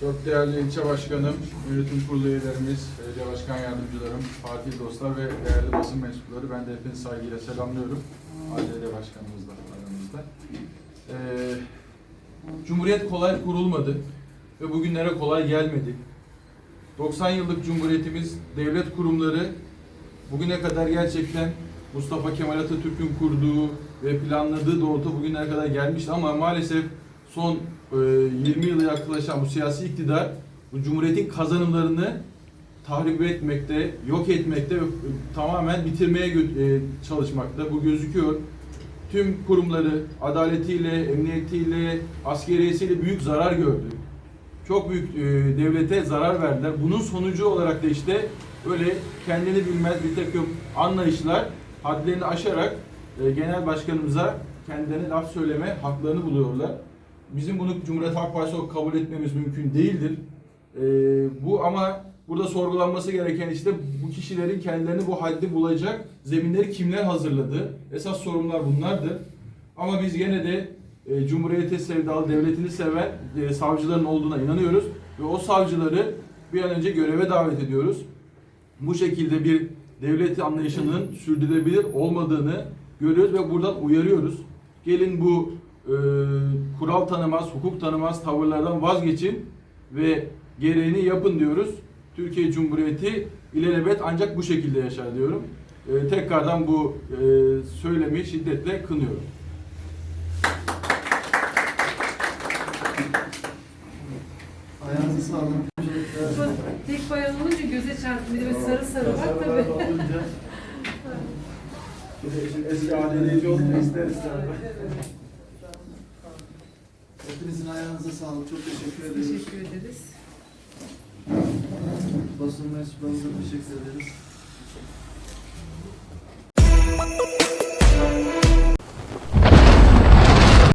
Çok değerli ilçe başkanım, yönetim kurulu üyelerimiz, belediye başkan yardımcılarım, parti dostlar ve değerli basın mensupları ben de hepinizi saygıyla selamlıyorum. ADD başkanımız da aramızda. Ee, Cumhuriyet kolay kurulmadı ve bugünlere kolay gelmedi. 90 yıllık Cumhuriyetimiz, devlet kurumları bugüne kadar gerçekten Mustafa Kemal Atatürk'ün kurduğu ve planladığı doğrultuda bugünlere kadar gelmişti ama maalesef son e, 20 yıla yaklaşan bu siyasi iktidar bu Cumhuriyet'in kazanımlarını tahrip etmekte, yok etmekte ve e, tamamen bitirmeye e, çalışmakta. Bu gözüküyor. Tüm kurumları adaletiyle, emniyetiyle, askeriyesiyle büyük zarar gördü. Çok büyük e, devlete zarar verdiler. Bunun sonucu olarak da işte öyle kendini bilmez bir takım anlayışlar hadlerini aşarak e, genel başkanımıza kendilerine laf söyleme haklarını buluyorlar. Bizim bunu Cumhuriyet Halk Partisi kabul etmemiz mümkün değildir. E, bu ama burada sorgulanması gereken işte bu kişilerin kendilerini bu halde bulacak zeminleri kimler hazırladı? Esas sorunlar bunlardır. Ama biz gene de e, Cumhuriyete sevdalı, devletini seven e, savcıların olduğuna inanıyoruz. Ve o savcıları bir an önce göreve davet ediyoruz. Bu şekilde bir devlet anlayışının sürdürülebilir olmadığını görüyoruz ve buradan uyarıyoruz. Gelin bu e, kural tanımaz, hukuk tanımaz tavırlardan vazgeçin ve gereğini yapın diyoruz. Türkiye Cumhuriyeti ilelebet ancak bu şekilde yaşar diyorum. E, tekrardan bu e, söylemi şiddetle kınıyorum. Ayağınıza sağlık. Tek bayan olunca göze çarptı. Bir de sarı sarı var tabii. Eski adelici olmuyor ister ister. Hepinizin ayağınıza sağlık. Çok teşekkür ederiz. Teşekkür ederiz. Basın mensuplarımıza teşekkür ederiz.